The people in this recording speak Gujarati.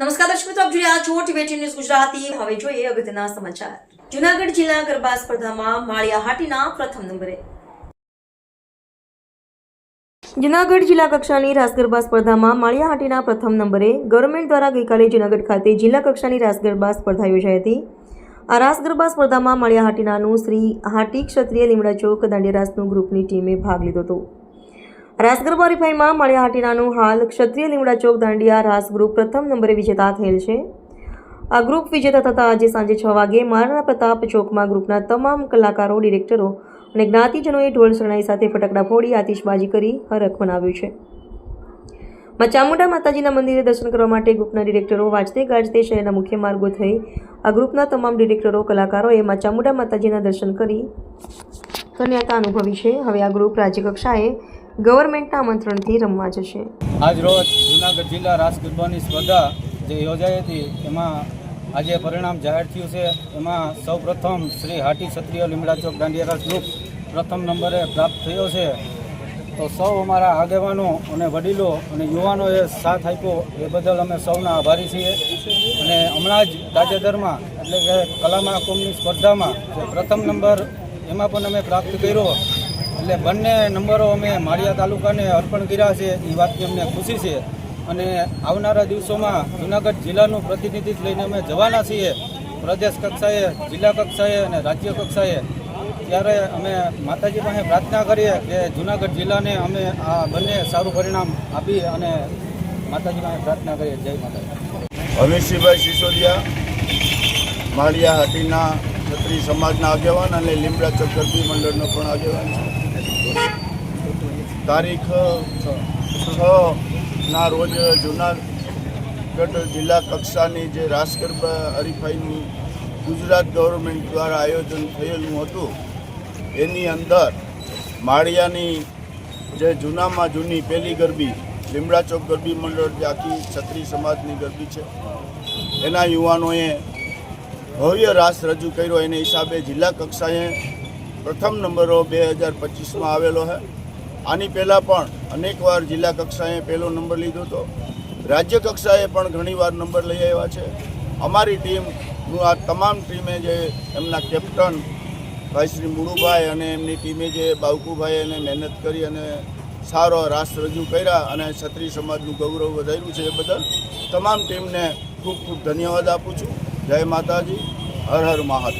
નમસ્કાર દર્શક મિત્રો, આપ જોઈ રહ્યા છો ટીવી ન્યૂઝ ગુજરાતી. હવે જોઈએ અગત્યના સમાચાર. જુનાગઢ જિલ્લા ગરબા સ્પર્ધામાં માળિયા હાટીના પ્રથમ નંબરે. જુનાગઢ જિલ્લા કક્ષાની રાસ ગરબા સ્પર્ધામાં માળિયા હાટીના પ્રથમ નંબરે ગવર્મેન્ટ દ્વારા ગઈકાલે જુનાગઢ ખાતે જિલ્લા કક્ષાની રાસ ગરબા સ્પર્ધા યોજાઈ હતી. આ રાસ ગરબા સ્પર્ધામાં માળિયાહાટીનાનું શ્રી હાટી ક્ષત્રિય લીમડા ચોક દાંડીરાસનું ગ્રુપની ટીમે ભાગ લીધો હતો. રાસ ગરબા હરીફાઈમાં માળિયા હાટીનાનું હાલ ક્ષત્રિય લીમડા ચોક દાંડિયા રાસ ગ્રુપ પ્રથમ નંબરે વિજેતા થયેલ છે. આ ગ્રુપ વિજેતા થતાં આજે સાંજે છ વાગે મહારાણા પ્રતાપ ચોકમાં ગ્રુપના તમામ કલાકારો, ડિરેક્ટરો અને જ્ઞાતિજનોએ ઢોલ શરણાઈ સાથે ફટાકડા ફોડી આતિશબાજી કરી હરખ મનાવ્યું છે. ચામુંડા માતાજીના મંદિરે દર્શન કરવા માટે ગ્રુપના ડિરેક્ટરો વાજતે ગાજતે શહેરના મુખ્ય માર્ગો થઈ આ ગ્રુપના તમામ ડિરેક્ટરો, કલાકારોએ ચામુંડા માતાજીના દર્શન કરી ધન્યતા અનુભવી છે. હવે આ ગ્રુપ રાજ્યકક્ષાએ ગવર્મેન્ટના આમંત્રણથી રમવા જશે. આજ રોજ જુનાગઢ જિલ્લા રાસ સ્પર્ધા જે યોજાઈ હતી, એમાં આજે પરિણામ જાહેર થયું છે. એમાં સૌપ્રથમ શ્રી હાટી ક્ષત્રિય લીમડા ચોક દાંડિયારા ગ્રુપ પ્રથમ નંબરે પ્રાપ્ત થયો છે. તો સૌ અમારા આગેવાનો અને વડીલો અને યુવાનોએ સાથ આપ્યો. એ બદલ અમે સૌના આભારી છીએ. અને હમણાં જ તાજેતરમાં, એટલે કે કલા મહાકુંભની સ્પર્ધામાં પ્રથમ નંબર એમાં પણ અમે પ્રાપ્ત કર્યો. એટલે બંને નંબરો અમે માળિયા તાલુકાને અર્પણ કર્યા છે એ વાતની અમને ખુશી છે. અને આવનારા દિવસોમાં જુનાગઢ જિલ્લાનું પ્રતિનિધિત્વ લઈને અમે જવાના છીએ. પ્રદેશ કક્ષાએ, જિલ્લા કક્ષાએ અને રાજ્ય કક્ષાએ. ત્યારે અમે માતાજી પાસે પ્રાર્થના કરીએ કે જુનાગઢ જિલ્લાને અમે આ બંને સારું પરિણામ આપી અને માતાજી પાસે પ્રાર્થના કરીએ. જય માતાજી. અમીરસિંહભાઈ સિસોદિયા, માળિયા હાટીના ક્ષત્રિય સમાજના આગેવાન અને લીમડા ચક્કરબી મંડળનો પણ આગેવાન છે. તારીખ, છ. ના રોજ જુનાગઢ જિલ્લા કક્ષાની જે રાસ ગરબા હરીફાઈનું ગુજરાત ગવર્મેન્ટ દ્વારા આયોજન થયેલું હતું, એની અંદર માળિયાની જે જૂનામાં જૂની પહેલી ગરબી, લીમડા ચોક ગરબી મંડળ જે આખી છત્રી સમાજની ગરબી છે, એના યુવાનોએ ભવ્ય રાસ રજૂ કર્યો. એને હિસાબે જિલ્લા કક્ષાએ પ્રથમ નંબરો બે હજાર પચીસમાં આવેલો છે. આની પહેલાં પણ અનેકવાર જિલ્લા કક્ષાએ પહેલો નંબર લીધો હતો. રાજ્ય કક્ષાએ પણ ઘણીવાર નંબર લઈ આવ્યા છે. અમારી ટીમનું આ તમામ ટીમે જે એમના કેપ્ટન ભાઈ શ્રી મુળુભાઈ અને એમની ટીમે જે બાવકુભાઈ એને મહેનત કરી અને સારો રાસ રજૂ કર્યા અને ક્ષત્રિય સમાજનું ગૌરવ વધાર્યું છે એ બદલ તમામ ટીમને ખૂબ ખૂબ ધન્યવાદ આપું છું. જય માતાજી. હર હર મહાદેવ.